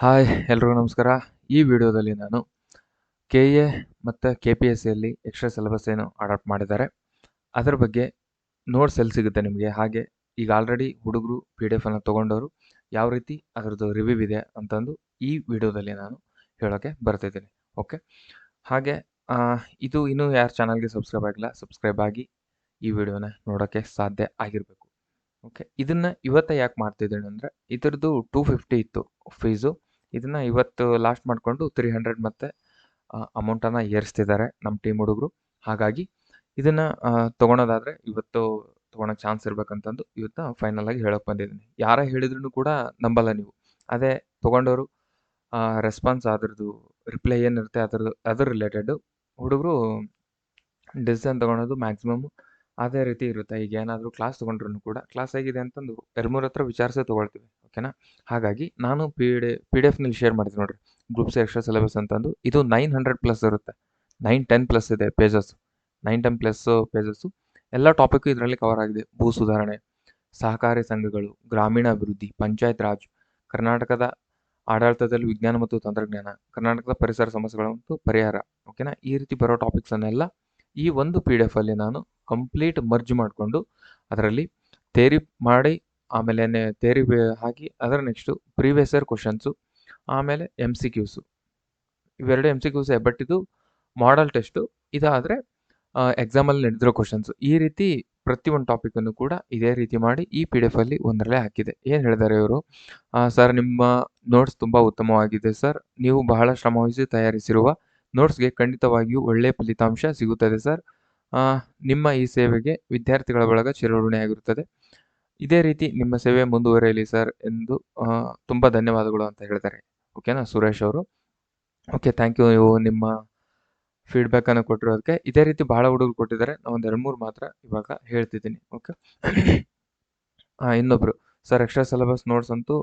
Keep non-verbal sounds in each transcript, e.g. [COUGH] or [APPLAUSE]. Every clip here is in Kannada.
ಹಾಯ್, ಎಲ್ರಿಗೂ ನಮಸ್ಕಾರ. ಈ ವಿಡಿಯೋದಲ್ಲಿ ನಾನು ಕೆ ಎ ಮತ್ತು ಕೆ ಪಿ ಎಸ್ ಸಿಯಲ್ಲಿ ಎಕ್ಸ್ಟ್ರಾ ಸಿಲೆಬಸ್ ಏನು ಅಡಾಪ್ಟ್ ಮಾಡಿದ್ದಾರೆ. ಅದರ ಬಗ್ಗೆ ನೋಟ್ಸ್ ಎಲ್ಲಿ ಸಿಗುತ್ತೆ ನಿಮಗೆ? ಹಾಗೆ ಈಗ ಆಲ್ರೆಡಿ ಹುಡುಗರು ಪಿ ಡಿ ಎಫನ್ನು ತೊಗೊಂಡವರು ಯಾವ ರೀತಿ ಅದರದ್ದು ರಿವ್ಯೂ ಇದೆ ಅಂತಂದು ಈ ವಿಡಿಯೋದಲ್ಲಿ ನಾನು ಹೇಳೋಕ್ಕೆ ಬರ್ತಿದ್ದೀನಿ. ಓಕೆ ಹಾಗೆ ಇದು ಇನ್ನೂ ಯಾರು ಚಾನಲ್ಗೆ ಸಬ್ಸ್ಕ್ರೈಬ್ ಆಗಿಲ್ಲ ಸಬ್ಸ್ಕ್ರೈಬ್ ಆಗಿ ಈ ವಿಡಿಯೋನ ನೋಡೋಕ್ಕೆ ಸಾಧ್ಯ ಆಗಿರಬೇಕು. ಓಕೆ ಇದನ್ನು ಇವತ್ತೇ ಯಾಕೆ ಮಾಡ್ತಿದ್ದೀನಿ ಅಂದರೆ, ಇದರದ್ದು ಟೂ ಫಿಫ್ಟಿ ಇತ್ತು ಫೀಸು ಇದನ್ನು ಇವತ್ತು ಲಾಸ್ಟ್ ಮಾಡಿಕೊಂಡು ತ್ರೀ ಹಂಡ್ರೆಡ್ ಮತ್ತು ಅಮೌಂಟನ್ನು ಏರಿಸ್ತಿದ್ದಾರೆ ನಮ್ಮ ಟೀಮ್ ಹುಡುಗರು. ಹಾಗಾಗಿ ಇದನ್ನು ತೊಗೊಳೋದಾದರೆ ಇವತ್ತು ತೊಗೊಳಕ್ಕೆ ಚಾನ್ಸ್ ಇರಬೇಕಂತಂದು ಇವತ್ತು ಫೈನಲ್ ಆಗಿ ಹೇಳೋಕೆ ಬಂದಿದ್ದೀನಿ. ಯಾರೇ ಹೇಳಿದ್ರು ಕೂಡ ನಂಬಲ್ಲ ನೀವು. ಅದೇ ತೊಗೊಂಡವರು ರೆಸ್ಪಾನ್ಸ್ ಅದ್ರದ್ದು ರಿಪ್ಲೈ ಏನಿರುತ್ತೆ ಅದ್ರದ್ದು ಅದ್ರ ರಿಲೇಟೆಡು ಹುಡುಗರು ಡಿಸಿಷನ್ ತೊಗೊಳೋದು ಮ್ಯಾಕ್ಸಿಮಮ್ ಅದೇ ರೀತಿ ಇರುತ್ತೆ. ಈಗ ಏನಾದರೂ ಕ್ಲಾಸ್ ತೊಗೊಂಡ್ರು ಕೂಡ ಕ್ಲಾಸ್ ಹೇಗಿದೆ ಅಂತಂದು ಎರಡು ಮೂರು ಹತ್ರ ವಿಚಾರಿಸೇ ತೊಗೊಳ್ತೀವಿ ಓಕೆನಾ ಹಾಗಾಗಿ ನಾನು ಪಿ ಡಿ ಪಿ ಡಿ ಎಫ್ನಲ್ಲಿ ಶೇರ್ ಮಾಡ್ತೀನಿ ನೋಡಿರಿ. ಗ್ರೂಪ್ಸ್ ಎಕ್ಸ್ಟ್ರಾ ಸಿಲೆಬಸ್ ಅಂತಂದು ಇದು ನೈನ್ ಹಂಡ್ರೆಡ್ ಪ್ಲಸ್ ಇರುತ್ತೆ. ನೈನ್ ಟೆನ್ ಪ್ಲಸ್ ಇದೆ pages nine ten plus pages ಎಲ್ಲ ಟಾಪಿಕ್ಕು ಇದರಲ್ಲಿ ಕವರ್ ಆಗಿದೆ. ಭೂ ಸುಧಾರಣೆ, ಸಹಕಾರಿ ಸಂಘಗಳು ಗ್ರಾಮೀಣ ಅಭಿವೃದ್ಧಿ ಪಂಚಾಯತ್ ರಾಜ್, ಕರ್ನಾಟಕದ ಆಡಳಿತದಲ್ಲಿ ವಿಜ್ಞಾನ ಮತ್ತು ತಂತ್ರಜ್ಞಾನ, ಕರ್ನಾಟಕದ ಪರಿಸರ ಸಮಸ್ಯೆಗಳು ಮತ್ತು ಪರಿಹಾರ ಓಕೆನಾ ಈ ರೀತಿ ಬರೋ ಟಾಪಿಕ್ಸನ್ನೆಲ್ಲ ಈ ಒಂದು ಪಿ ಡಿ ಎಫಲ್ಲಿ ನಾನು ಕಂಪ್ಲೀಟ್ ಮರ್ಜ್ ಮಾಡಿಕೊಂಡು ಅದರಲ್ಲಿ ತೇರಿ ಮಾಡಿ, ಆಮೇಲೆ ತೇರಿ ಹಾಕಿ ಅದರ ನೆಕ್ಸ್ಟು ಪ್ರೀವಿಯಸ್ ಇಯರ್ ಕ್ವಶನ್ಸು ಆಮೇಲೆ ಎಂ ಸಿ ಕ್ಯೂಸು ಇವೆರಡು ಎಂ ಸಿ ಕ್ಯೂಸ್ ಬಟ್ ಇದು ಮಾಡಲ್ ಟೆಸ್ಟು ಇದಾದರೆ ಎಕ್ಸಾಮಲ್ಲಿ ನಡೆದಿರೋ ಕ್ವಶನ್ಸು ಈ ರೀತಿ ಪ್ರತಿಯೊಂದು ಟಾಪಿಕನ್ನು ಕೂಡ ಇದೇ ರೀತಿ ಮಾಡಿ ಈ ಪಿ ಡಿ ಎಫಲ್ಲಿ ಒಂದರಲ್ಲೇ ಹಾಕಿದೆ. ಏನು ಹೇಳಿದ್ದಾರೆ ಇವರು? ಸರ್ ನಿಮ್ಮ ನೋಟ್ಸ್ ತುಂಬ ಉತ್ತಮವಾಗಿದೆ ಸರ್ ನೀವು ಬಹಳ ಶ್ರಮವಹಿಸಿ ತಯಾರಿಸಿರುವ ನೋಟ್ಸ್ಗೆ ಖಂಡಿತವಾಗಿಯೂ ಒಳ್ಳೆಯ ಫಲಿತಾಂಶ ಸಿಗುತ್ತದೆ ಸರ್ ನಿಮ್ಮ ಈ ಸೇವೆಗೆ ವಿದ್ಯಾರ್ಥಿಗಳ ಬಳಗ ಚಿರಋಣಿಯಾಗಿರುತ್ತದೆ. ಇದೇ ರೀತಿ ನಿಮ್ಮ ಸೇವೆ ಮುಂದುವರಿಯಲಿ ಸರ್ ಎಂದು ತುಂಬ ಧನ್ಯವಾದಗಳು ಅಂತ ಹೇಳ್ತಾರೆ. ಓಕೆನಾ ಸುರೇಶ್ ಅವರು. ಓಕೆ ಥ್ಯಾಂಕ್ ಯು ನೀವು ನಿಮ್ಮ ಫೀಡ್ಬ್ಯಾಕನ್ನು ಕೊಟ್ಟಿರೋದಕ್ಕೆ. ಇದೇ ರೀತಿ ಬಹಳ ಹುಡುಗರು ಕೊಟ್ಟಿದ್ದಾರೆ. ನಾವು ಒಂದು ಎರಡು ಮೂರು ಮಾತ್ರ ಇವಾಗ ಹೇಳ್ತಿದ್ದೀನಿ. ಓಕೆ [COUGHS] ಇನ್ನೊಬ್ರು. ಸರ್ ಎಕ್ಸ್ಟ್ರಾ ಸಿಲೆಬಸ್ ನೋಟ್ಸ್ ಅಂತೂ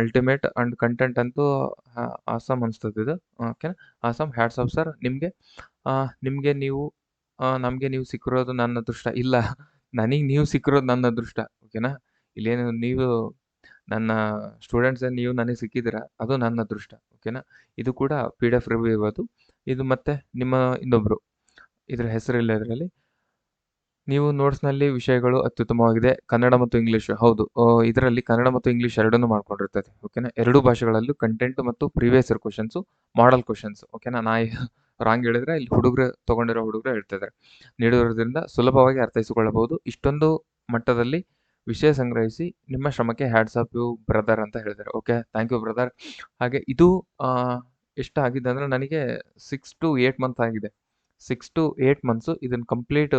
ಅಲ್ಟಿಮೇಟ್ ಅಂಡ್ ಕಂಟೆಂಟ್ ಅಂತೂ ಆಸಮ್ ಅನಿಸ್ತದೆ ಇದು. ಓಕೆನಾ ಆಸಮ್ ಹ್ಯಾಟ್ಸ್ ಆಫ್ ಸರ್ ನಿಮಗೆ ನಿಮಗೆ ನೀವು ನಮಗೆ ನೀವು ಸಿಕ್ಕಿರೋದು ನನ್ನ ಅದೃಷ್ಟ ಇಲ್ಲ, ನನಗೆ ನೀವು ಸಿಕ್ಕಿರೋದು ನನ್ನ ಅದೃಷ್ಟ ಓಕೆನಾ ಇಲ್ಲೇನು ನೀವು ನನ್ನ ಸ್ಟೂಡೆಂಟ್ಸ್ ನೀವು ನನಗೆ ಸಿಕ್ಕಿದ್ದೀರಾ, ಅದು ನನ್ನ ಅದೃಷ್ಟ ಓಕೆನಾ ಇದು ಕೂಡ ಪಿ ಡಿ ಎಫ್ ರಿವ್ಯೂ ಇರೋದು ಇದು ಮತ್ತೆ ನಿಮ್ಮ ಇನ್ನೊಬ್ಬರು ಇದರ ಹೆಸರಿಲ್ಲ ಇದರಲ್ಲಿ. ನೀವು ನೋಟ್ಸ್ನಲ್ಲಿ ವಿಷಯಗಳು ಅತ್ಯುತ್ತಮವಾಗಿದೆ, ಕನ್ನಡ ಮತ್ತು ಇಂಗ್ಲೀಷ್ ಹೌದು. ಇದರಲ್ಲಿ ಕನ್ನಡ ಮತ್ತು ಇಂಗ್ಲೀಷ್ ಎರಡನ್ನೂ ಮಾಡ್ಕೊಂಡಿರ್ತದೆ ಓಕೆನಾ ಎರಡೂ ಭಾಷೆಗಳಲ್ಲೂ ಕಂಟೆಂಟ್ ಮತ್ತು previous year questions model questions ಓಕೆನಾ ನಾ ರಾಂಗ್ ಹೇಳಿದ್ರೆ ಇಲ್ಲಿ ಹುಡುಗರು ತಗೊಂಡಿರೋ ಹುಡುಗರು ಹೇಳ್ತಿದ್ದಾರೆ ನೀಡಿರೋದ್ರಿಂದ ಸುಲಭವಾಗಿ ಅರ್ಥೈಸಿಕೊಳ್ಳಬಹುದು. ಇಷ್ಟೊಂದು ಮಟ್ಟದಲ್ಲಿ ವಿಷಯ ಸಂಗ್ರಹಿಸಿ ನಿಮ್ಮ ಶ್ರಮಕ್ಕೆ ಹ್ಯಾಡ್ಸ್ ಆಫ್ ಯು ಬ್ರದರ್ ಅಂತ ಹೇಳಿದ್ದಾರೆ. ಓಕೆ ಥ್ಯಾಂಕ್ ಯು ಬ್ರದರ್ ಹಾಗೆ ಇದು ಎಷ್ಟು ಆಗಿದೆ ಅಂದರೆ ನನಗೆ ಸಿಕ್ಸ್ ಟು ಏಯ್ಟ್ ಮಂತ್ ಆಗಿದೆ. ಸಿಕ್ಸ್ ಟು ಏಯ್ಟ್ ಮಂತ್ಸು ಇದನ್ನು ಕಂಪ್ಲೀಟ್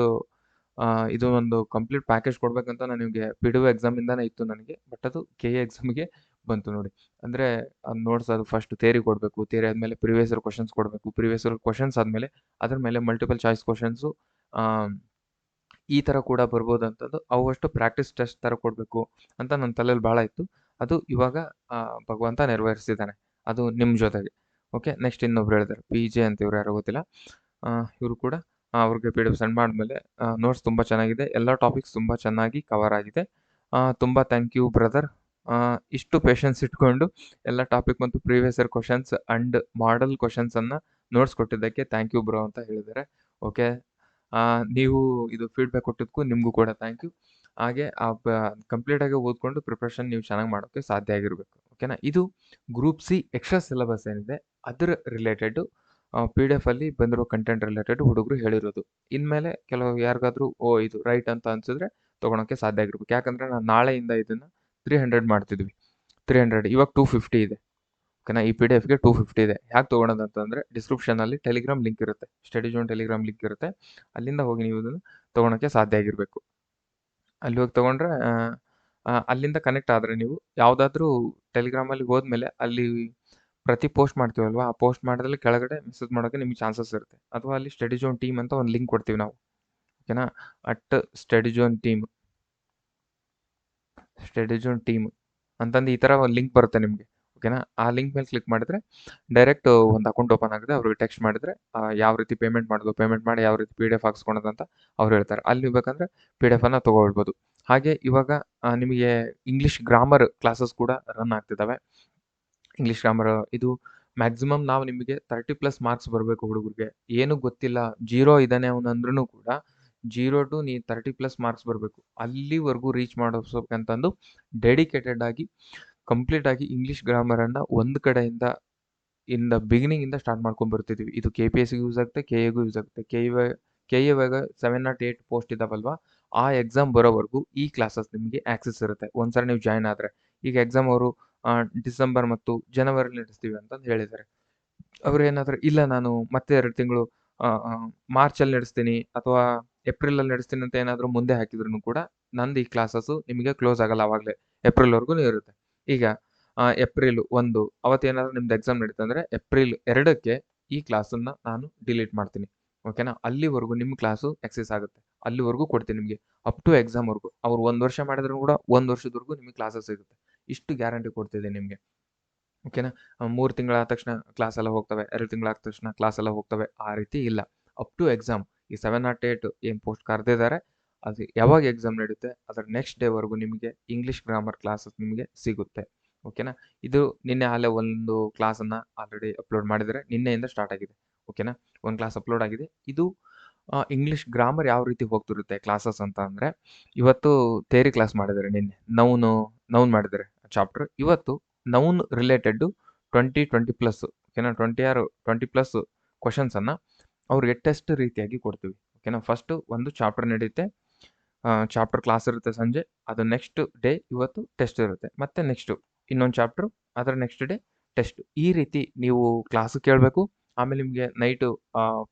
ಇದು ಒಂದು ಕಂಪ್ಲೀಟ್ ಪ್ಯಾಕೇಜ್ ಕೊಡಬೇಕಂತ ನನಗೆ ಪಿ ಡಿ ಒ ಎಕ್ಸಾಮಿಂದಾನೇ ಇತ್ತು ನನಗೆ. ಬಟ್ ಅದು ಕೆ ಎ ಎಕ್ಸಾಮಿಗೆ ಬಂತು ನೋಡಿ. ಅಂದರೆ ಅದು ನೋಟ್ಸ್ ಅದು ಫಸ್ಟ್ ಥೇರಿ ಕೊಡಬೇಕು ಥೇರಿ ಆದಮೇಲೆ ಪ್ರಿವಿಯಸ್ ಕ್ವಶನ್ಸ್ ಕೊಡಬೇಕು. ಪ್ರಿವಿಯಸ್ ಕ್ವಶನ್ಸ್ ಆದಮೇಲೆ ಅದ್ರ ಮೇಲೆ ಮಲ್ಟಿಪಲ್ ಚಾಯ್ಸ್ ಕ್ವಶನ್ಸು ಈ ಥರ ಕೂಡ ಬರ್ಬೋದು ಅಂತಂದು ಅವಷ್ಟು ಪ್ರಾಕ್ಟೀಸ್ ಟೆಸ್ಟ್ ಥರ ಕೊಡಬೇಕು ಅಂತ ನನ್ನ ತಲೆಯಲ್ಲಿ ಭಾಳ ಇತ್ತು. ಅದು ಇವಾಗ ಭಗವಂತ ನೆರವೇರಿಸಿದ್ದಾನೆ. ಅದು ನಿಮ್ಮ ಜೊತೆಗೆ. ಓಕೆ ನೆಕ್ಸ್ಟ್ ಇನ್ನೊಬ್ರು ಹೇಳಿದಾರೆ ಪಿ ಜೆ ಅಂತ ಇವ್ರು ಯಾರೋ ಗೊತ್ತಿಲ್ಲ. ಇವರು ಕೂಡ ಅವ್ರಿಗೆ ಪಿ ಡಿ ಎಫ್ ಸೆಂಡ್ ಮಾಡಿದ್ಮೇಲೆ ನೋಟ್ಸ್ ತುಂಬ ಚೆನ್ನಾಗಿದೆ. ಎಲ್ಲ ಟಾಪಿಕ್ಸ್ ತುಂಬ ಚೆನ್ನಾಗಿ ಕವರ್ ಆಗಿದೆ. ತುಂಬ ಥ್ಯಾಂಕ್ ಯು ಬ್ರದರ್ ಇಷ್ಟು ಪೇಷನ್ಸ್ ಇಟ್ಕೊಂಡು ಎಲ್ಲ ಟಾಪಿಕ್ ಮತ್ತು previous year questions and model ಕ್ವಶನ್ಸನ್ನು notes ಕೊಟ್ಟಿದ್ದಕ್ಕೆ ಥ್ಯಾಂಕ್ ಯು ಬ್ರೋ ಅಂತ ಹೇಳಿದ್ದಾರೆ. ಓಕೆ ನೀವು ಇದು ಫೀಡ್ಬ್ಯಾಕ್ ಕೊಟ್ಟಿದ್ದಕ್ಕೂ ನಿಮಗೂ ಕೂಡ ಥ್ಯಾಂಕ್ ಯು ಹಾಗೆ ಆ ಕಂಪ್ಲೀಟಾಗಿ ಓದ್ಕೊಂಡು ಪ್ರಿಪ್ರೇಷನ್ ನೀವು ಚೆನ್ನಾಗಿ ಮಾಡೋಕ್ಕೆ ಸಾಧ್ಯ ಆಗಿರಬೇಕು. ಓಕೆನಾ ಇದು ಗ್ರೂಪ್ ಸಿ ಎಕ್ಸ್ಟ್ರಾ ಸಿಲೆಬಸ್ ಏನಿದೆ, ಅದರ ರಿಲೇಟೆಡು ಪಿ ಡಿ ಎಫಲ್ಲಿ ಬಂದಿರೋ ಕಂಟೆಂಟ್ ರಿಲೇಟೆಡ್ ಹುಡುಗರು ಹೇಳಿರೋದು. ಇನ್ಮೇಲೆ ಕೆಲವು ಯಾರಿಗಾದ್ರೂ, ಓ, ಇದು ರೈಟ್ ಅಂತ ಅನ್ಸಿದ್ರೆ ತೊಗೊಳೋಕ್ಕೆ ಸಾಧ್ಯ ಆಗಿರ್ಬೇಕು. ಯಾಕಂದರೆ ನಾನು ನಾಳೆಯಿಂದ ಇದನ್ನು ತ್ರೀ ಹಂಡ್ರೆಡ್ ಮಾಡ್ತಿದ್ವಿ. ತ್ರೀ ಹಂಡ್ರೆಡ್ ಇವಾಗ ಟೂ ಫಿಫ್ಟಿ ಇದೆ. ಓಕೆನಾ? ಈ ಪಿ ಡಿ ಎಫ್ಗೆ ಟೂ ಫಿಫ್ಟಿ ಇದೆ. ಯಾಕೆ ತೊಗೊಳೋದು ಅಂತಂದರೆ ಡಿಸ್ಕ್ರಿಪ್ಷನಲ್ಲಿ ಟೆಲಿಗ್ರಾಮ್ ಲಿಂಕ್ ಇರುತ್ತೆ. ಸ್ಟಡಿ ಜೋನ್ ಟೆಲಿಗ್ರಾಮ್ ಲಿಂಕ್ ಇರುತ್ತೆ. ಅಲ್ಲಿಂದ ಹೋಗಿ ನೀವು ಇದನ್ನು ತೊಗೊಳಕ್ಕೆ ಸಾಧ್ಯ ಆಗಿರಬೇಕು. ಅಲ್ಲಿ ಹೋಗಿ ತೊಗೊಂಡ್ರೆ ಅಲ್ಲಿಂದ ಕನೆಕ್ಟ್ ಆದರೆ ನೀವು ಯಾವುದಾದ್ರೂ ಟೆಲಿಗ್ರಾಮಲ್ಲಿ ಹೋದ್ಮೇಲೆ ಅಲ್ಲಿ ಪ್ರತಿ ಪೋಸ್ಟ್ ಮಾಡ್ತೀವಲ್ವಾ? ಆ ಪೋಸ್ಟ್ ಮಾಡಿದ್ರೆ ಕೆಳಗಡೆ ಮೆಸೇಜ್ ಮಾಡೋಕ್ಕೆ ನಿಮಗೆ ಚಾನ್ಸಸ್ ಇರುತ್ತೆ. ಅಥವಾ ಅಲ್ಲಿ ಸ್ಟಡಿ ಜೋನ್ ಟೀಮ್ ಅಂತ ಒಂದು ಲಿಂಕ್ ಕೊಡ್ತೀವಿ ನಾವು. ಓಕೆನಾ? At study zone team study zone team ಅಂತಂದು ಈ ಥರ ಒಂದು ಲಿಂಕ್ ಬರುತ್ತೆ ನಿಮಗೆ ಓಕೆನಾ ಆ ಲಿಂಕ್ ಮೇಲೆ ಕ್ಲಿಕ್ ಮಾಡಿದ್ರೆ ಡೈರೆಕ್ಟ್ ಒಂದು ಅಕೌಂಟ್ ಓಪನ್ ಆಗಿದೆ ಅವ್ರಿಗೆ ಟೆಕ್ಸ್ಟ್ ಮಾಡಿದ್ರೆ ಯಾವ ರೀತಿ ಪೇಮೆಂಟ್ ಮಾಡೋದು ಪೇಮೆಂಟ್ ಮಾಡಿ ಯಾವ ರೀತಿ ಪಿ ಡಿ ಎಫ್ ಅಂತ ಅವ್ರು ಹೇಳ್ತಾರೆ. ಅಲ್ಲಿ ಬೇಕಂದ್ರೆ ಪಿ ಡಿ ಎಫನ್ನು ತೊಗೊಳ್ಬೋದು. ಹಾಗೆ ಇವಾಗ ನಿಮಗೆ ಇಂಗ್ಲೀಷ್ ಗ್ರಾಮರ್ ಕ್ಲಾಸಸ್ ಕೂಡ ರನ್ ಆಗ್ತಿದ್ದಾವೆ ಇಂಗ್ಲೀಷ್ ಗ್ರಾಮರ್ ಇದು ಮ್ಯಾಕ್ಸಿಮಮ್ ನಾವು ನಿಮಗೆ ತರ್ಟಿ ಪ್ಲಸ್ ಮಾರ್ಕ್ಸ್ ಬರಬೇಕು ಹುಡುಗರಿಗೆ. ಏನು ಗೊತ್ತಿಲ್ಲ ಜೀರೋ ಇದ್ದಾನೆ ಅವನು ಅಂದ್ರೂ ಕೂಡ ಜೀರೋ ಟು ನೀ ತರ್ಟಿ ಪ್ಲಸ್ ಮಾರ್ಕ್ಸ್ ಬರಬೇಕು. ಅಲ್ಲಿವರೆಗೂ ರೀಚ್ ಮಾಡಿಸ್ಬೇಕಂತಂದು ಡೆಡಿಕೇಟೆಡ್ ಆಗಿ ಕಂಪ್ಲೀಟ್ ಆಗಿ ಇಂಗ್ಲೀಷ್ ಗ್ರಾಮರನ್ನು ಒಂದು ಕಡೆಯಿಂದ ಇನ್ ದ ಬಿಗಿನಿಂಗಿಂದ ಸ್ಟಾರ್ಟ್ ಮಾಡ್ಕೊಂಡು ಬರ್ತಿದ್ದೀವಿ ಇದು ಕೆ ಪಿ ಎಸ್ಗೆ ಯೂಸ್ ಆಗುತ್ತೆ ಕೆ ಎಗೂ ಯೂಸ್ ಆಗುತ್ತೆ. ಕೆ ಯು ಕೆ ಇವಾಗ ಸೆವೆನ್ ನಾಟ್ ಏಯ್ಟ್ ಪೋಸ್ಟ್ ಇದಾವಲ್ವಾ? ಆ ಎಕ್ಸಾಮ್ ಬರೋವರೆಗೂ ಈ ಕ್ಲಾಸಸ್ ನಿಮಗೆ ಆಕ್ಸೆಸ್ ಇರುತ್ತೆ. ಒಂದ್ಸಲ ನೀವು ಜಾಯ್ನ್ ಆದರೆ. ಈಗ ಎಕ್ಸಾಮ್ ಅವರು ಡಿಸೆಂಬರ್ ಮತ್ತು ಜನವರಿಲಿ ನಡೆಸ್ತೀವಿ ಅಂತಂದು ಹೇಳಿದ್ದಾರೆ. ಅವ್ರು ಏನಾದರೂ ಇಲ್ಲ, ನಾನು ಮತ್ತೆ ಎರಡು ತಿಂಗಳು ಮಾರ್ಚಲ್ಲಿ ನಡೆಸ್ತೀನಿ, ಅಥವಾ ಏಪ್ರಿಲಲ್ಲಿ ನಡೆಸ್ತೀನಿ ಅಂತ ಏನಾದರೂ ಮುಂದೆ ಹಾಕಿದ್ರು ಕೂಡ ನಂದು ಈ ಕ್ಲಾಸಸ್ಸು ನಿಮಗೆ ಕ್ಲೋಸ್ ಆಗಲ್ಲ ಆವಾಗಲೇ ಏಪ್ರಿಲ್ವರೆಗೂ ಇರುತ್ತೆ. ಈಗ ಏಪ್ರಿಲ್ ಒಂದು ಅವತ್ತೇನಾದರೂ ನಿಮ್ದು ಎಕ್ಸಾಮ್ ನಡೀತಂದ್ರೆ ಅಂದರೆ ಏಪ್ರಿಲ್ ಎರಡಕ್ಕೆ ಈ ಕ್ಲಾಸನ್ನು ನಾನು ಡಿಲೀಟ್ ಮಾಡ್ತೀನಿ. ಓಕೆನಾ? ಅಲ್ಲಿವರೆಗೂ ನಿಮ್ಮ ಕ್ಲಾಸು ಎಕ್ಸೆಸ್ ಆಗುತ್ತೆ. ಅಲ್ಲಿವರೆಗೂ ಕೊಡ್ತೀನಿ ನಿಮಗೆ. ಅಪ್ ಟು ಎಕ್ಸಾಮ್ವರೆಗೂ. ಅವ್ರು ಒಂದು ವರ್ಷ ಮಾಡಿದ್ರು ಕೂಡ ಒಂದು ವರ್ಷದವರೆಗೂ ನಿಮಗೆ ಕ್ಲಾಸಸ್ ಸಿಗುತ್ತೆ. ಇಷ್ಟು ಗ್ಯಾರಂಟಿ ಕೊಡ್ತಿದೆ ನಿಮಗೆ. ಓಕೆನಾ? ಮೂರು ತಿಂಗಳಾದ ತಕ್ಷಣ ಕ್ಲಾಸ್ ಎಲ್ಲ ಹೋಗ್ತವೆ, ಎರಡು ತಿಂಗಳಾದ ತಕ್ಷಣ ಕ್ಲಾಸ್ ಎಲ್ಲ ಹೋಗ್ತವೆ, ಆ ರೀತಿ ಇಲ್ಲ. Up to exam. ಈ ಸೆವೆನ್ ನಾಟ್ ಏಯ್ಟ್ ಏನು ಪೋಸ್ಟ್ ಕರೆದಿದ್ದಾರೆ ಅದು ಯಾವಾಗ ಎಕ್ಸಾಮ್ ನಡೆಯುತ್ತೆ ಅದರ ನೆಕ್ಸ್ಟ್ ಡೇವರೆಗೂ ನಿಮಗೆ ಇಂಗ್ಲೀಷ್ ಗ್ರಾಮರ್ ಕ್ಲಾಸಸ್ ನಿಮಗೆ ಸಿಗುತ್ತೆ ಓಕೆನಾ ಇದು ನಿನ್ನೆ ಅಲ್ಲೇ ಒಂದು ಕ್ಲಾಸನ್ನು ಆಲ್ರೆಡಿ ಅಪ್ಲೋಡ್ ಮಾಡಿದರೆ, ನಿನ್ನೆಯಿಂದ ಸ್ಟಾರ್ಟ್ ಆಗಿದೆ ಓಕೆನಾ ಒಂದು ಕ್ಲಾಸ್ ಅಪ್ಲೋಡ್ ಆಗಿದೆ. ಇದು ಇಂಗ್ಲೀಷ್ ಗ್ರಾಮರ್ ಯಾವ ರೀತಿ ಹೋಗ್ತಿರುತ್ತೆ ಕ್ಲಾಸಸ್ ಅಂತ ಅಂದರೆ, ಇವತ್ತು ಥೇರಿ ಕ್ಲಾಸ್ ಮಾಡಿದ್ದಾರೆ ನಿನ್ನೆ ನೌನು ನೌನ್ ಮಾಡಿದ್ದಾರೆ ಚಾಪ್ಟರ್ ಇವತ್ತು noun related twenty twenty plus ಓಕೆನಾ ಟ್ವೆಂಟಿ ಆರು ಟ್ವೆಂಟಿ ಪ್ಲಸ್ ಕ್ವಶನ್ಸನ್ನು ಅವ್ರಿಗೆ ಟೆಸ್ಟ್ ರೀತಿಯಾಗಿ ಕೊಡ್ತೀವಿ. ಓಕೆನಾ ಫಸ್ಟು ಒಂದು ಚಾಪ್ಟರ್ ನಡೆಯುತ್ತೆ ಚಾಪ್ಟರ್ ಕ್ಲಾಸ್ ಇರುತ್ತೆ ಸಂಜೆ. ಅದು ನೆಕ್ಸ್ಟ್ ಡೇ ಇವತ್ತು ಟೆಸ್ಟ್ ಇರುತ್ತೆ. ಮತ್ತು ನೆಕ್ಸ್ಟು ಇನ್ನೊಂದು ಚಾಪ್ಟ್ರು ಅದರ ನೆಕ್ಸ್ಟ್ ಡೇ ಟೆಸ್ಟ್ ಈ ರೀತಿ ನೀವು ಕ್ಲಾಸ್ ಕೇಳಬೇಕು. ಆಮೇಲೆ ನಿಮಗೆ night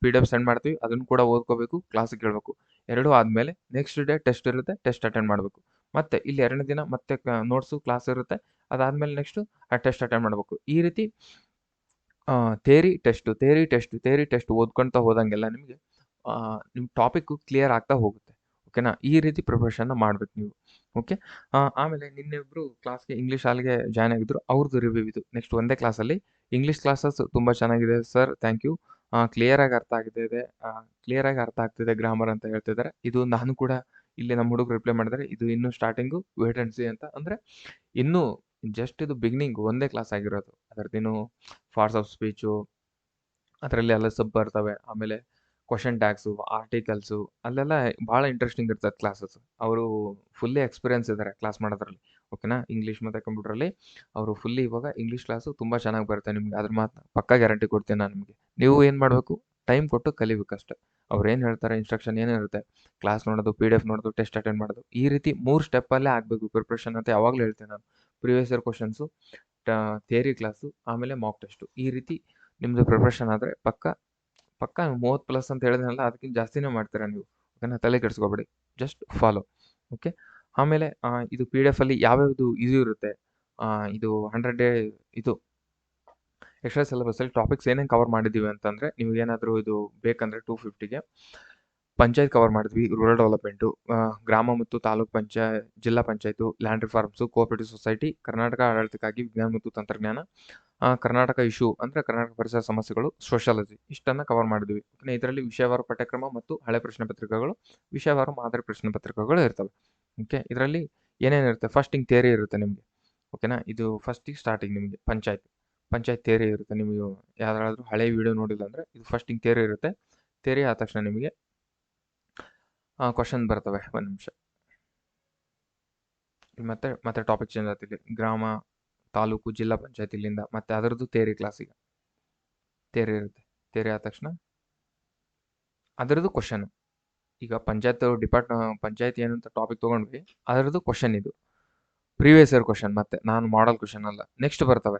P D F send ಮಾಡ್ತೀವಿ. ಅದನ್ನು ಕೂಡ ಓದ್ಕೋಬೇಕು ಕ್ಲಾಸ್ ಕೇಳಬೇಕು. ಎರಡೂ ಆದಮೇಲೆ ನೆಕ್ಸ್ಟ್ ಡೇ ಟೆಸ್ಟ್ ಇರುತ್ತೆ. ಟೆಸ್ಟ್ ಅಟೆಂಡ್ ಮಾಡಬೇಕು. ಮತ್ತೆ ಇಲ್ಲಿ ಎರಡನೇ ದಿನ ಮತ್ತೆ ನೋಟ್ಸು ಕ್ಲಾಸ್ ಇರುತ್ತೆ. ಅದಾದಮೇಲೆ ನೆಕ್ಸ್ಟು ಟೆಸ್ಟ್ ಅಟೆಂಡ್ ಮಾಡಬೇಕು. ಈ ರೀತಿ theory test theory test theory test ಓದ್ಕೊಳ್ತಾ ಹೋದಂಗೆಲ್ಲ ನಿಮಗೆ ನಿಮ್ಮ ಟಾಪಿಕ್ಕು ಕ್ಲಿಯರ್ ಆಗ್ತಾ ಹೋಗುತ್ತೆ. ಓಕೆನಾ ಈ ರೀತಿ ಪ್ರಿಪ್ರೇಷನ್ನ ಮಾಡ್ಬೇಕು ನೀವು. ಓಕೆ ಆಮೇಲೆ ನಿನ್ನೆ ಒಬ್ಬರು ಕ್ಲಾಸ್ಗೆ ಇಂಗ್ಲೀಷ್ ಶಾಲೆಗೆ ಜಾಯ್ನ್ ಆಗಿದ್ರು. ಅವ್ರದ್ದು ರಿವ್ಯೂ ಇದು. ನೆಕ್ಸ್ಟ್ ಒಂದೇ ಕ್ಲಾಸಲ್ಲಿ ಇಂಗ್ಲೀಷ್ ಕ್ಲಾಸಸ್ ತುಂಬ ಚೆನ್ನಾಗಿದೆ ಸರ್ ಥ್ಯಾಂಕ್ ಯು ಕ್ಲಿಯರಾಗಿ ಅರ್ಥ ಆಗ್ತಾ ಇದೆ. ಕ್ಲಿಯರಾಗಿ ಅರ್ಥ ಆಗ್ತಿದೆ ಗ್ರಾಮರ್ ಅಂತ ಹೇಳ್ತಿದ್ದಾರೆ ಇದು ನಾನು ಕೂಡ ಇಲ್ಲಿ ನಮ್ಮ ಹುಡುಗರು ರಿಪ್ಲೈ ಮಾಡಿದರೆ. ಇದು ಇನ್ನೂ ಸ್ಟಾರ್ಟಿಂಗು ವೇಟ್ ಅಂಡ್ ಸಿ ಅಂತ. ಅಂದರೆ ಇನ್ನೂ ಜಸ್ಟ್ ಇದು ಬಿಗಿನಿಂಗ್ ಒಂದೇ ಕ್ಲಾಸ್ ಆಗಿರೋದು. ಅದರದ್ದೇನು ಫಾರ್ಸ್ ಆಫ್ ಸ್ಪೀಚು ಅದರಲ್ಲಿ ಎಲ್ಲ ಸಬ್ ಬರ್ತವೆ. ಆಮೇಲೆ ಕ್ವಶನ್ ಟ್ಯಾಕ್ಸು ಆರ್ಟಿಕಲ್ಸು ಅಲ್ಲೆಲ್ಲ ಭಾಳ ಇಂಟ್ರೆಸ್ಟಿಂಗ್ ಇರ್ತದೆ ಕ್ಲಾಸಸ್ ಅವರು ಫುಲ್ಲಿ ಎಕ್ಸ್ಪೀರಿಯನ್ಸ್ ಇದ್ದಾರೆ ಕ್ಲಾಸ್ ಮಾಡೋದ್ರಲ್ಲಿ. ಓಕೆನಾ ಇಂಗ್ಲೀಷ್ ಮತ್ತು ಕಂಪ್ಯೂಟ್ರಲ್ಲಿ ಅವರು ಫುಲ್ಲಿ ಇವಾಗ ಇಂಗ್ಲೀಷ್ ಕ್ಲಾಸು ತುಂಬ ಚೆನ್ನಾಗಿ ಬರುತ್ತೆ ನಿಮಗೆ. ಅದ್ರ ಮಾತು ಪಕ್ಕಾ ಗ್ಯಾರಂಟಿ ಕೊಡ್ತೀನಿ ನಾನು ನಿಮಗೆ. ನೀವು ಏನು ಮಾಡಬೇಕು? ಟೈಮ್ ಕೊಟ್ಟು ಅಷ್ಟೇ ಅವ್ರು ಏನು ಹೇಳ್ತಾರೆ? ಇನ್ಸ್ಟ್ರಕ್ಷನ್ ಏನಿರುತ್ತೆ ಕ್ಲಾಸ್ ನೋಡೋದು ಪಿ ಡಿ ಎಫ್ ನೋಡೋದು ಟೆಸ್ಟ್ ಅಟೆಂಡ್ ಮಾಡೋದು ಈ ರೀತಿ ಮೂರು ಸ್ಟೆಪ್ಪಲ್ಲೇ ಆಗಬೇಕು. ಪ್ರಿಪ್ರೇಷನ್ ಅಂತ ಯಾವಾಗಲೂ ಹೇಳ್ತೀನಿ ನಾನು. Previous year questions theory class, ಆಮೇಲೆ ಮಾಕ್ ಟೆಸ್ಟು ಈ ರೀತಿ ನಿಮ್ಮದು ಪ್ರಿಪ್ರೇಷನ್ ಆದರೆ ಪಕ್ಕ ಪಕ್ಕ ಮೂವತ್ತು ಪ್ಲಸ್ ಅಂತ ಹೇಳಿದ್ರಲ್ಲ ಅದಕ್ಕಿಂತ ಜಾಸ್ತಿನೇ ಮಾಡ್ತೀರಾ ನೀವು. ಓಕೆನಾ? ತಲೆ ಕೆಡಿಸ್ಕೋಬೇಡಿ. ಜಸ್ಟ್ ಫಾಲೋ ಓಕೆ ಆಮೇಲೆ ಇದು ಪಿ ಡಿ ಎಫಲ್ಲಿ ಯಾವ್ಯಾವುದು ಇದು ಇರುತ್ತೆ? ಇದು ಹಂಡ್ರೆಡ್ ಡೇ ಇದು ಎಕ್ಸ್ಟ್ರಾ ಸಿಲೆಬಸ್ಸಲ್ಲಿ ಟಾಪಿಕ್ಸ್ ಏನೇನು ಕವರ್ ಮಾಡಿದ್ದೀವಿ ಅಂತಂದರೆ, ನಿಮಗೇನಾದರೂ ಇದು ಬೇಕಂದರೆ ಟೂ ಫಿಫ್ಟಿಗೆ ಪಂಚಾಯತ್ ಕವರ್ ಮಾಡಿದ್ವಿ ರೂರಲ್ ಡೆವಲಪ್ಮೆಂಟು ಗ್ರಾಮ ಮತ್ತು ತಾಲೂಕ್ ಪಂಚಾಯ ಜಿಲ್ಲಾ panchayat land reforms cooperative society Karnataka ಆಡಳಿತಕ್ಕಾಗಿ ವಿಜ್ಞಾನ ಮತ್ತು ತಂತ್ರಜ್ಞಾನ ಕರ್ನಾಟಕ ಇಶ್ಯೂ ಅಂದರೆ ಕರ್ನಾಟಕ ಪರಿಸರ ಸಮಸ್ಯೆಗಳು ಸೋಷಾಲಜಿ ಇಷ್ಟನ್ನು ಕವರ್ ಮಾಡಿದ್ವಿ. ಇದರಲ್ಲಿ ವಿಷಯವಾರು ಪಠ್ಯಕ್ರಮ ಮತ್ತು ಹಳೆ ಪ್ರಶ್ನೆ ಪತ್ರಿಕೆಗಳು, ವಿಷಯವಾರು ಮಾದರಿ ಪ್ರಶ್ನೆ ಪತ್ರಿಕೆಗಳು ಇರ್ತವೆ. ಓಕೆ ಇದರಲ್ಲಿ ಏನೇನಿರುತ್ತೆ ಫಸ್ಟಿಂಗ್ ಥಿಯರಿ ಇರುತ್ತೆ ನಿಮಗೆ. ಓಕೆನಾ? ಇದು ಫಸ್ಟಿಗೆ ಸ್ಟಾರ್ಟಿಂಗ್ ನಿಮಗೆ, ಪಂಚಾಯತ್. ಪಂಚಾಯತ್ ಥೇರಿ ಇರುತ್ತೆ ನಿಮಗೆ. ಯಾವ್ದಾದ್ರು ಹಳೆ ವಿಡಿಯೋ ನೋಡಿಲ್ಲ ಅಂದರೆ ಇದು ಫಸ್ಟಿಂಗ್ ಥೇರಿ ಇರುತ್ತೆ. ಥೇರಿ ಆದ ತಕ್ಷಣ ನಿಮಗೆ ಕ್ವಶನ್ ಬರ್ತವೆ, ಒಂದು ನಿಮಿಷ. ಮತ್ತೆ ಮತ್ತೆ ಟಾಪಿಕ್ ಚೇಂಜ್ ಆಗ್ತಿದೆ. ಗ್ರಾಮ, ತಾಲೂಕು, ಜಿಲ್ಲಾ ಪಂಚಾಯತ್ ಇಲ್ಲಿಂದ ಮತ್ತೆ ಅದರದ್ದು ತೇರಿ ಕ್ಲಾಸಿಗೆ ತೇರಿ ಇರುತ್ತೆ. ತೇರಿ ಆದ ತಕ್ಷಣ ಅದರದ್ದು ಕ್ವಶನ್ ಈಗ ಪಂಚಾಯತ್ ಡಿಪಾರ್ಟ್ ಪಂಚಾಯತ್ ಏನಂತ ಟಾಪಿಕ್ ತೊಗೊಂಡ್ವಿ, ಅದರದ್ದು ಕ್ವಶನ್ ಇದು. ಪ್ರೀವಿಯಸ್ ಇಯರ್ ಕ್ವಶನ್ ಮತ್ತೆ, ನಾನು ಮಾಡಲ್ ಕ್ವಶನ್ ಅಲ್ಲ. ನೆಕ್ಸ್ಟ್ ಬರ್ತವೆ.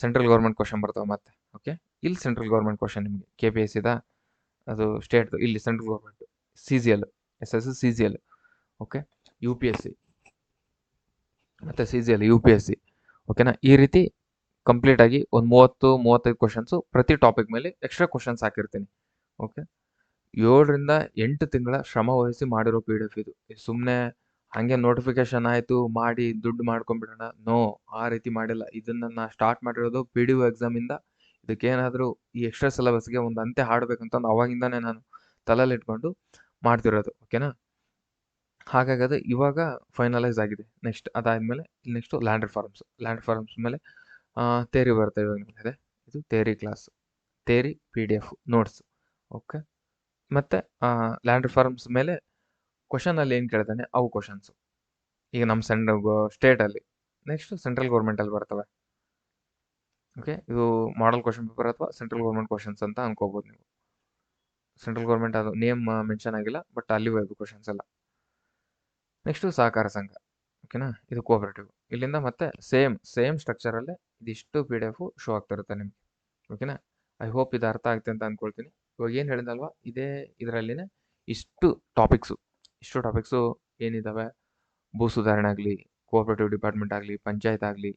ಸೆಂಟ್ರಲ್ ಗೌರ್ಮೆಂಟ್ ಕ್ವಶನ್ ಬರ್ತವೆ ಮತ್ತೆ ಓಕೆ ಇಲ್ಲಿ ಸೆಂಟ್ರಲ್ ಗೌರ್ಮೆಂಟ್ ಕ್ವಶನ್ ನಿಮಗೆ. ಕೆ ಪಿ ಎಸ್ ಇದ ಅದು ಸ್ಟೇಟ್ ಇಲ್ಲಿ central government C G L S S C G L okay? U P S C. ಮತ್ತು C G L U P S C. ಓಕೆನಾ? ಈ ರೀತಿ ಕಂಪ್ಲೀಟಾಗಿ ಒಂದು ಮೂವತ್ತು, ಮೂವತ್ತೈದು ಕ್ವಶನ್ಸು ಪ್ರತಿ ಟಾಪಿಕ್ ಮೇಲೆ ಎಕ್ಸ್ಟ್ರಾ ಕ್ವಶನ್ಸ್ ಹಾಕಿರ್ತೀನಿ. ಓಕೆ? ಏಳರಿಂದ ಎಂಟು ತಿಂಗಳ ಶ್ರಮ ವಹಿಸಿ ಮಾಡಿರೋ ಪಿ ಡಿ ಎಫ್ ಇದು. ಸುಮ್ಮನೆ ಹಾಗೆ ನೋಟಿಫಿಕೇಶನ್ ಆಯಿತು, ಮಾಡಿ, ದುಡ್ಡು ಮಾಡ್ಕೊಂಬಿಡೋಣ ನೋ ಆ ರೀತಿ ಮಾಡಿಲ್ಲ. ಇದನ್ನು ನಾನು ಸ್ಟಾರ್ಟ್ ಮಾಡಿರೋದು ಪಿ ಡಿ ಒ ಎಕ್ಸಾಮಿಂದ ಇದಕ್ಕೇನಾದರೂ ಈ ಎಕ್ಸ್ಟ್ರಾ ಸಿಲೆಬಸ್ಗೆ ಒಂದು ಅಂತ್ಯ ಹಾಡಬೇಕಂತ ಅವಾಗಿಂದನೇ ನಾನು ತಲೆಯಲ್ಲಿ ಇಟ್ಕೊಂಡು ಮಾಡ್ತಿರೋದು ಓಕೆನಾ ಹಾಗಾಗಿ ಅದು ಇವಾಗ ಫೈನಲೈಸ್ ಆಗಿದೆ. ನೆಕ್ಸ್ಟ್ ಅದಾದಮೇಲೆ next land reforms land reforms ಮೇಲೆ ತೇರಿ ಬರುತ್ತೆ ಇವಾಗ ಇದು theory class theory P D F notes okay ಮತ್ತು ಲ್ಯಾಂಡ್ ರಿಫಾರ್ಮ್ಸ್ ಮೇಲೆ ಕ್ವಶನಲ್ಲಿ ಏನು ಕೇಳ್ತಾನೆ? ಅವು ಕ್ವಶನ್ಸು ಈಗ ನಮ್ಮ ಸ್ಟೇಟ್ ಸ್ಟೇಟಲ್ಲಿ ನೆಕ್ಸ್ಟ್ ಸೆಂಟ್ರಲ್ ಗೌರ್ಮೆಂಟಲ್ಲಿ ಬರ್ತವೆ. ಓಕೆ ಇದು ಮಾಡಲ್ ಕ್ವಶನ್ ಪೇಪರ್ ಅಥವಾ ಸೆಂಟ್ರಲ್ ಗೌರ್ಮೆಂಟ್ ಕ್ವಶನ್ಸ್ ಅಂತ ಅನ್ಕೋಬೋದು ನೀವು. ಸೆಂಟ್ರಲ್ ಗೌರ್ಮೆಂಟ್ ಅದು ನೇಮ್ ಮೆನ್ಷನ್ ಆಗಿಲ್ಲ ಬಟ್ ಅಲ್ಲಿ ಇದು ಕ್ವಶನ್ಸ್ ಎಲ್ಲ. ನೆಕ್ಸ್ಟು ಸಹಕಾರ ಸಂಘ ಓಕೆನಾ ಇದು ಕೋಆಪರೇಟಿವ್ ಇಲ್ಲಿಂದ ಮತ್ತೆ ಸೇಮ್ ಸೇಮ್ ಸ್ಟ್ರಕ್ಚರಲ್ಲೇ ಇದಿಷ್ಟು ಪಿ ಡಿ ಎಫು ಶೋ ಆಗ್ತಿರುತ್ತೆ ನಿಮಗೆ ಓಕೆನಾ ಐ ಹೋಪ್ ಇದು ಅರ್ಥ ಆಗುತ್ತೆ ಅಂತ ಅಂದ್ಕೊಳ್ತೀನಿ ಇವಾಗ ಏನು ಹೇಳಿದಲ್ವಾ ಇದೇ ಇದರಲ್ಲಿನೇ ಇಷ್ಟು ಟಾಪಿಕ್ಸು ಇಷ್ಟು ಟಾಪಿಕ್ಸು ಏನಿದ್ದಾವೆ ಭೂ ಸುಧಾರಣೆ ಆಗಲಿ ಕೋಆಪರೇಟಿವ್ ಡಿಪಾರ್ಟ್ಮೆಂಟ್ ಆಗಲಿ, ಪಂಚಾಯತ್ ಆಗಲಿ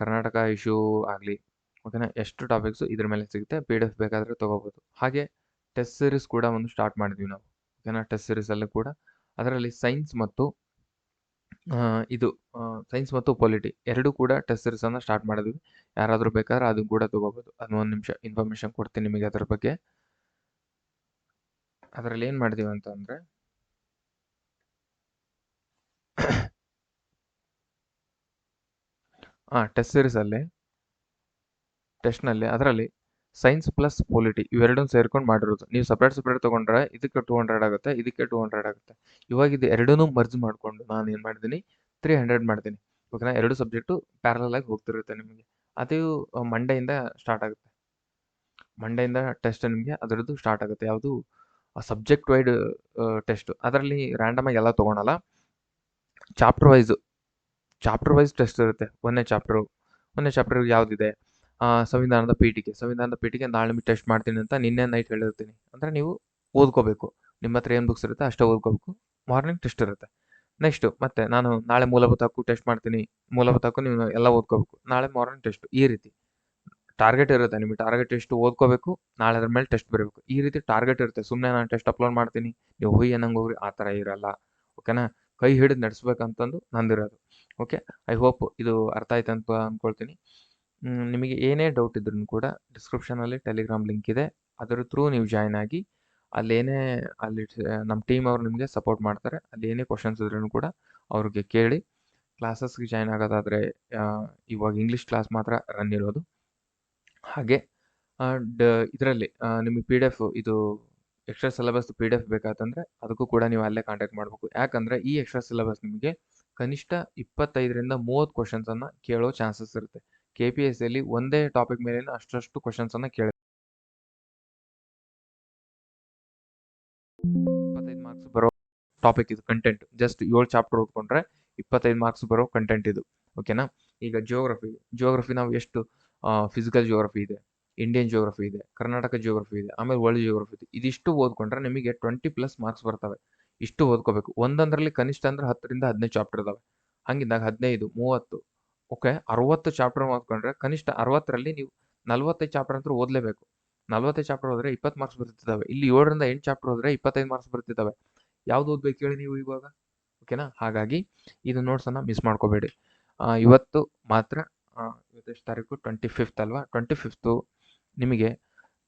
ಕರ್ನಾಟಕ ಇಶ್ಯೂ ಆಗಲಿ ಓಕೆನಾ ಎಷ್ಟು ಟಾಪಿಕ್ಸು ಇದ್ರ ಮೇಲೆ ಸಿಗುತ್ತೆ? ಪಿ ಡಿ ಎಫ್ ಬೇಕಾದರೆ ತೊಗೋಬೋದು. ಹಾಗೆ ಟೆಸ್ಟ್ ಸೀರೀಸ್ ಕೂಡ ಒಂದು ಸ್ಟಾರ್ಟ್ ಮಾಡಿದ್ವಿ ನಾವು. ಓಕೆನಾ ಟೆಸ್ಟ್ ಸೀರೀಸಲ್ಲೂ ಕೂಡ ಅದರಲ್ಲಿ ಸೈನ್ಸ್ ಮತ್ತು ಇದು ಸೈನ್ಸ್ ಮತ್ತು ಪೊಲಿಟಿ ಎರಡೂ ಕೂಡ ಟೆಸ್ಟ್ ಸೀರೀಸನ್ನು ಸ್ಟಾರ್ಟ್ ಮಾಡಿದ್ವಿ. ಯಾರಾದರೂ ಬೇಕಾದ್ರೆ ಅದು ಕೂಡ ತೊಗೋಬೋದು. ಅದು ಒಂದು ನಿಮಿಷ ಇನ್ಫಾರ್ಮೇಷನ್ ಕೊಡ್ತೀನಿ ನಿಮಗೆ ಅದರ ಬಗ್ಗೆ. ಅದರಲ್ಲಿ ಏನು ಮಾಡಿದೀವಿ ಅಂತಂದರೆ ಹಾಂ ಟೆಸ್ಟ್ ಸೀರೀಸಲ್ಲಿ ಟೆಸ್ಟ್ನಲ್ಲಿ ಅದರಲ್ಲಿ ಸೈನ್ಸ್ ಪ್ಲಸ್ ಪೊಲಿಟಿ ಇವೆರಡನ್ನು ಸೇರ್ಕೊಂಡು ಮಾಡಿರೋದು. ನೀವು ಸಪ್ರೇಟ್ ಸಪ್ರೇಟ್ ತೊಗೊಂಡ್ರೆ ಇದಕ್ಕೆ ಟೂ ಹಂಡ್ರೆಡ್ ಆಗುತ್ತೆ, ಇದಕ್ಕೆ ಟೂ ಹಂಡ್ರೆಡ್ ಆಗುತ್ತೆ. ಇವಾಗ ಇದು ಎರಡನ್ನೂ ಮರ್ಜ್ ಮಾಡಿಕೊಂಡು ನಾನು ಏನು ಮಾಡಿದ್ದೀನಿ ತ್ರೀ ಹಂಡ್ರೆಡ್ ಮಾಡ್ತೀನಿ. ಓಕೆನಾ? ಎರಡು ಸಬ್ಜೆಕ್ಟು ಪ್ಯಾರಲಲ್ ಆಗಿ ಹೋಗ್ತಿರುತ್ತೆ ನಿಮಗೆ. ಅದು ಮಂಡೆಯಿಂದ ಸ್ಟಾರ್ಟ್ ಆಗುತ್ತೆ. ಮಂಡೆಯಿಂದ ಟೆಸ್ಟ್ ನಿಮಗೆ ಅದರದ್ದು ಸ್ಟಾರ್ಟ್ ಆಗುತ್ತೆ. ಯಾವುದು? ಸಬ್ಜೆಕ್ಟ್ ವೈಡ್ ಟೆಸ್ಟು ಅದರಲ್ಲಿ ರ್ಯಾಂಡಮಾಗಿ ಎಲ್ಲ ತೊಗೊಳಲ್ಲ. Chapter wise chapter wise test ಇರುತ್ತೆ. ಒಂದನೇ ಚಾಪ್ಟರು ಒಂದನೇ ಚಾಪ್ಟರ್ ಯಾವುದಿದೆ? ಸಂವಿಧಾನದ ಪೀಠಿಕೆ ಸಂವಿಧಾನದ ಪೀಠಿಕೆ ನಾಳೆ ನಿಮಗೆ ಟೆಸ್ಟ್ ಮಾಡ್ತೀನಿ ಅಂತ ನಿನ್ನೆ ನೈಟ್ ಹೇಳಿರ್ತೀನಿ. ಅಂದರೆ ನೀವು ಓದ್ಕೋಬೇಕು. ನಿಮ್ಮ ಹತ್ರ ಏನು ಬುಕ್ಸ್ ಇರುತ್ತೆ ಅಷ್ಟೇ ಓದ್ಕೋಬೇಕು. ಮಾರ್ನಿಂಗ್ ಟೆಸ್ಟ್ ಇರುತ್ತೆ. ನೆಕ್ಸ್ಟು ಮತ್ತೆ ನಾನು ನಾಳೆ ಮೂಲಭೂತ ಹಕ್ಕು ಟೆಸ್ಟ್ ಮಾಡ್ತೀನಿ. ಮೂಲಭೂತ ಹಕ್ಕು ನೀವು ಎಲ್ಲ ಓದ್ಕೋಬೇಕು. ನಾಳೆ ಮಾರ್ನಿಂಗ್ ಟೆಸ್ಟ್ ಈ ರೀತಿ. ಟಾರ್ಗೆಟ್ ಇರುತ್ತೆ ನಿಮಗೆ. ಟಾರ್ಗೆಟ್ ಎಷ್ಟು ಓದ್ಕೋಬೇಕು, ನಾಳೆ ಅದ್ರ ಮೇಲೆ ಟೆಸ್ಟ್ ಬರಬೇಕು. ಈ ರೀತಿ ಟಾರ್ಗೆಟ್ ಇರುತ್ತೆ. ಸುಮ್ಮನೆ ನಾನು ಟೆಸ್ಟ್ ಅಪ್ಲೋಡ್ ಮಾಡ್ತೀನಿ. ನೀವು ಹುಯ್ ಅನ್ನಂಗೆ ಹೋಗ್ರಿ, ಆ ಥರ ಇರಲ್ಲ. ಓಕೆನಾ ಕೈ ಹಿಡಿದು ನಡೆಸ್ಬೇಕಂತಂದು ನಂದಿರೋದು. ಓಕೆ ಐ ಹೋಪ್ ಇದು ಅರ್ಥ ಆಯ್ತು ಅಂತ ಅಂದ್ಕೊಳ್ತೀನಿ ನಿಮಗೆ ಏನೇ ಡೌಟ್ ಇದ್ರೂ ಕೂಡ ಡಿಸ್ಕ್ರಿಪ್ಷನಲ್ಲಿ ಟೆಲಿಗ್ರಾಮ್ ಲಿಂಕ್ ಇದೆ. ಅದರ ಥ್ರೂ ನೀವು ಜಾಯ್ನ್ ಆಗಿ ಅಲ್ಲೇನೇ ಅಲ್ಲಿ ನಮ್ಮ ಟೀಮ್ ಅವರು ನಿಮಗೆ ಸಪೋರ್ಟ್ ಮಾಡ್ತಾರೆ. ಅಲ್ಲಿ ಏನೇ ಕ್ವಶನ್ಸ್ ಇದ್ರೂ ಕೂಡ ಅವ್ರಿಗೆ ಕೇಳಿ. ಕ್ಲಾಸಸ್ಗೆ ಜಾಯ್ನ್ ಆಗೋದಾದರೆ ಇವಾಗ ಇಂಗ್ಲೀಷ್ ಕ್ಲಾಸ್ ಮಾತ್ರ ರನ್ ಇರೋದು. ಹಾಗೆ ಡ, ಇದರಲ್ಲಿ ನಿಮಗೆ ಪಿ ಡಿ ಎಫ್ ಇದು extra syllabus P D F ಬೇಕಾತಂದರೆ ಅದಕ್ಕೂ ಕೂಡ ನೀವು ಅಲ್ಲೇ ಕಾಂಟ್ಯಾಕ್ಟ್ ಮಾಡಬೇಕು. ಯಾಕಂದರೆ ಈ ಎಕ್ಸ್ಟ್ರಾ ಸಿಲೆಬಸ್ ನಿಮಗೆ ಕನಿಷ್ಠ ಇಪ್ಪತ್ತೈದರಿಂದ ಮೂವತ್ತು ಕ್ವಶನ್ಸನ್ನು ಕೇಳೋ ಚಾನ್ಸಸ್ ಇರುತ್ತೆ. ಕೆ ಪಿ ಎಸ್ ಸಿಯಲ್ಲಿ ಒಂದೇ ಟಾಪಿಕ್ ಮೇಲೆ ಅಷ್ಟಷ್ಟು ಕ್ವಶನ್ಸನ್ನು ಕೇಳಿ. ಇಪ್ಪತ್ತೈದು ಮಾರ್ಕ್ಸ್ ಬರೋ ಟಾಪಿಕ್ ಇದು ಕಂಟೆಂಟ್ ಜಸ್ಟ್ ಏಳು ಚಾಪ್ಟರ್ ಓದ್ಕೊಂಡ್ರೆ ಇಪ್ಪತ್ತೈದು ಮಾರ್ಕ್ಸ್ ಬರೋ ಕಂಟೆಂಟ್ ಇದು. ಓಕೆನಾ ಈಗ ಜಿಯೋಗ್ರಫಿ ಜಿಯೋಗ್ರಫಿ ನಾವು ಎಷ್ಟು ಫಿಸಿಕಲ್ ಜಿಯೋಗ್ರಫಿ ಇದೆ ಇಂಡಿಯನ್ ಜಿಯೋಗ್ರಫಿ ಇದೆ ಕರ್ನಾಟಕ ಜಿಯೋಗ್ರಫಿ ಇದೆ, ಆಮೇಲೆ ವರ್ಲ್ಡ್ ಜಿಯೋಗ್ರಫಿ ಇದೆ. ಇದಿಷ್ಟು ಓದ್ಕೊಂಡ್ರೆ ನಿಮಗೆ ಟ್ವೆಂಟಿ ಪ್ಲಸ್ ಮಾರ್ಕ್ಸ್ ಬರ್ತವೆ. ಇಷ್ಟು ಓದ್ಕೋಬೇಕು. ಒಂದೊಂದರಲ್ಲಿ ಕನಿಷ್ಠ ಅಂದ್ರೆ ಹತ್ತರಿಂದ ಹದಿನೈದು ಚಾಪ್ಟರ್ ಇದಾವೆ. ಹಂಗಿದ್ದಾಗ ಹದಿನೈದು, ಮೂವತ್ತು ಓಕೆ, ಅರವತ್ತು ಚಾಪ್ಟರ್ ಓದ್ಕೊಂಡ್ರೆ ಕನಿಷ್ಠ ಅರವತ್ತರಲ್ಲಿ ನೀವು ನಲ್ವತ್ತೈದು ಚಾಪ್ಟರ್ ಅಂತೂ ಓದಲೇಬೇಕು. ನಲ್ವತ್ತೈದು ಚಾಪ್ಟರ್ ಹೋದರೆ ಇಪ್ಪತ್ತು ಮಾರ್ಕ್ಸ್ ಬರ್ತಿದ್ದಾವೆ. ಇಲ್ಲಿ ಏಳರಿಂದ ಎಂಟು ಚಾಪ್ಟರ್ ಹೋದರೆ ಇಪ್ಪತ್ತೈದು ಮಾರ್ಕ್ಸ್ ಬರ್ತಿದ್ದಾವೆ. ಯಾವ್ದು ಓದ್ಬೇಕು ಹೇಳಿ ನೀವು ಇವಾಗ? ಓಕೆನಾ? ಹಾಗಾಗಿ ಇದು ನೋಟ್ಸನ್ನು ಮಿಸ್ ಮಾಡ್ಕೋಬೇಡಿ. ಇವತ್ತು ಮಾತ್ರ ಇವತ್ತೆಷ್ಟು ತಾರೀಕು? ಟ್ವೆಂಟಿ ಫಿಫ್ತ್ ಅಲ್ವಾ? ಟ್ವೆಂಟಿ ಫಿಫ್ತು ನಿಮಗೆ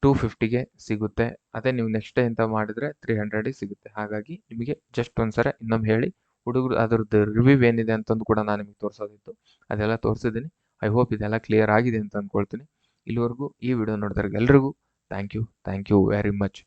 ಟೂ ಫಿಫ್ಟಿಗೆ ಸಿಗುತ್ತೆ. ಅದೇ ನೀವು ನೆಕ್ಸ್ಟ್ ಡೇ ಅಂತ ಮಾಡಿದರೆ ತ್ರೀ ಹಂಡ್ರೆಡಿಗೆ ಸಿಗುತ್ತೆ. ಹಾಗಾಗಿ ನಿಮಗೆ ಜಸ್ಟ್ ಒಂದು ಸರಿ ಇನ್ನೊಮ್ಮೆ ಹೇಳಿ ಹುಡುಗರು ಅದ್ರದ್ದು ರಿವ್ಯೂ ಏನಿದೆ ಅಂತಂದು ಕೂಡ ನಾನು ನಿಮಗೆ ತೋರಿಸೋದಿತ್ತು. ಅದೆಲ್ಲ ತೋರಿಸಿದ್ದೀನಿ. ಐ ಹೋಪ್ ಇದೆಲ್ಲ ಕ್ಲಿಯರ್ ಆಗಿದೆ ಅಂತ ಅಂದ್ಕೊಳ್ತೀನಿ ಇಲ್ಲಿವರೆಗೂ ಈ ವಿಡಿಯೋ ನೋಡಿದ್ರೆ ಎಲ್ರಿಗೂ thank you thank you very much